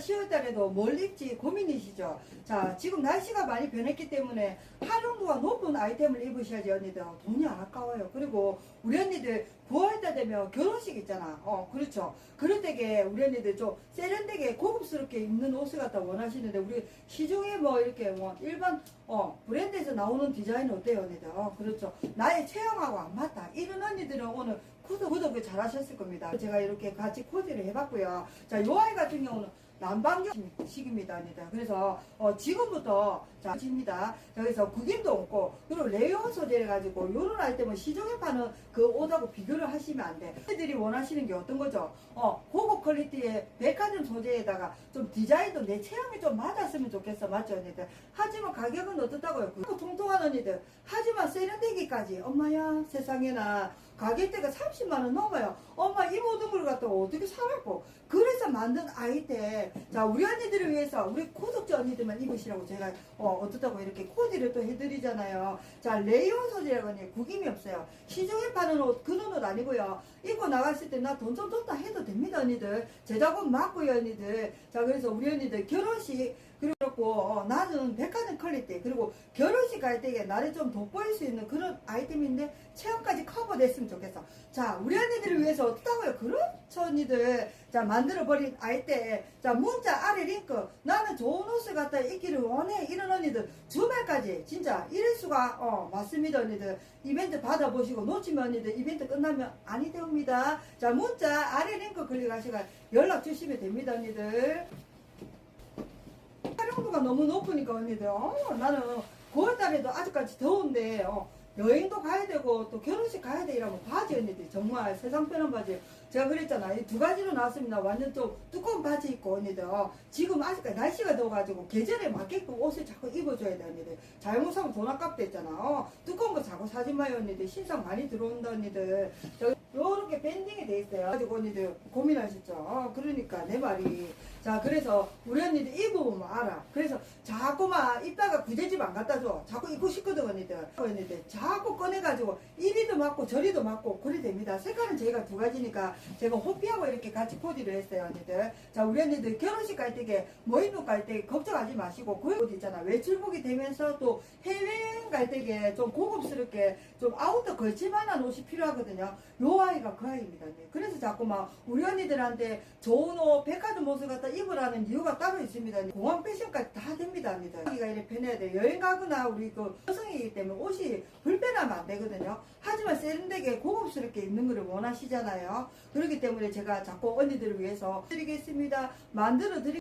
10월 달에도 뭘 입지 고민이시죠? 자, 지금 날씨가 많이 변했기 때문에 활용도가 높은 아이템을 입으셔야지 언니들 돈이 안 아까워요. 그리고 우리 언니들 9월 달 되면 결혼식 있잖아. 어, 그렇죠. 그럴 때게 우리 언니들 좀 세련되게 고급스럽게 입는 옷을 갖다 원하시는데 우리 시중에 뭐 이렇게 뭐 일반 어, 브랜드에서 나오는 디자인 어때요, 언니들? 어, 그렇죠. 나의 체형하고 안 맞다. 이런 언니들은 오늘 구독, 구독을 잘 하셨을 겁니다. 제가 이렇게 같이 코디를 해봤고요. 자, 요 아이 같은 경우는 난방식입니다. 그래서 어, 지금부터 자, 집니다. 여기서 구김도 없고 그리고 레이어 소재를 가지고 이런 아이템은 시중에 파는 그 옷하고 비교를 하시면 안 돼. 애들이 원하시는 게 어떤 거죠? 어, 고급 퀄리티의 백화점 소재에다가 좀 디자인도 내 체형에 좀 맞았으면 좋겠어, 맞죠, 언니들? 하지만 가격은 어떻다고요? 그 통통한 언니들. 하지만 세련되기까지 엄마야 세상에나 가격대가 30만 원 넘어요. 엄마 이 모든 걸 갖다가 어떻게 사라고? 만든 아이템. 자, 우리 언니들을 위해서 우리 구독자 언니들만 입으시라고 제가 어, 어떻다고 이렇게 코디를 또 해드리잖아요. 자, 레이온 소재라고 하니 구김이 없어요. 시중에 파는 옷 그런 옷 아니고요. 입고 나갔을 때 나 돈 좀 줬다 해도 됩니다, 언니들. 제작은 맞고요, 언니들. 자, 그래서 우리 언니들 결혼식 그리고 어, 나는 백화점 퀄리티 그리고 결혼식 갈 때에 나를 좀 돋보일 수 있는 그런 아이템인데 체형까지 커버됐으면 좋겠어. 자, 우리 언니들을 위해서 어떻다고요? 그렇죠, 언니들. 자, 만들어버린 아이템. 자, 문자 아래 링크. 나는 좋은 옷을 갖다 입기를 원해. 이런 언니들 주말까지 진짜 이럴 수가 어 맞습니다, 언니들. 이벤트 받아보시고 놓치면 언니들 이벤트 끝나면 아니 되옵니다. 자, 문자 아래 링크 클릭하시고 연락 주시면 됩니다, 언니들. 활용도가 너무 높으니까 언니들 어, 나는 9월달에도 아직까지 더운데 어, 여행도 가야 되고 또 결혼식 가야 돼 이러면 바지 언니들 정말 세상 편한 바지. 제가 그랬잖아. 이 두 가지로 나왔습니다. 완전 좀 두꺼운 바지 입고 언니들 어, 지금 아직까지 날씨가 더워가지고 계절에 맞게끔 옷을 자꾸 입어줘야 돼 언니들. 잘못하면 돈 아깝다 했잖아. 어, 두꺼운 거 자꾸 사지 마요 언니들. 신상 많이 들어온다 언니들. 저기 요렇게 밴딩이 돼 있어요. 가지고 언니들 고민하셨죠? 어, 그러니까 내 말이. 자 그래서 우리 언니들 입어보면 알아. 그래서 자꾸만 입다가 구제집 안 갖다 줘. 자꾸 입고 싶거든 언니들. 언니들 자꾸 꺼내가지고 이리도 맞고 저리도 맞고 그래 됩니다. 색깔은 저희가 두 가지니까 제가 호피하고 이렇게 같이 코디를 했어요 언니들. 자 우리 언니들 결혼식 갈 때게 모임룩 갈때 걱정하지 마시고 그 옷 있잖아. 외출복이 되면서 또 해외여행 갈 때게 좀 고급스럽게 좀 아웃도 걸칠만한 옷이 필요하거든요. 요 아이가 그 아이입니다. 언니. 그래서 자꾸만 우리 언니들한테 좋은 옷 백화점 옷을 갖다 입으라는 이유가 따로 있습니다. 공항 패션까지 다 됩니다. 언니들 여기가 이렇게 편해야 돼 여행 가거나 우리 그 여성이기 때문에 옷이 불편하면 안 되거든요. 하지만 세련되게 고급스럽게 입는 것을 원하시잖아요. 그렇기 때문에 제가 자꾸 언니들을 위해서 드리겠습니다. 만들어 드리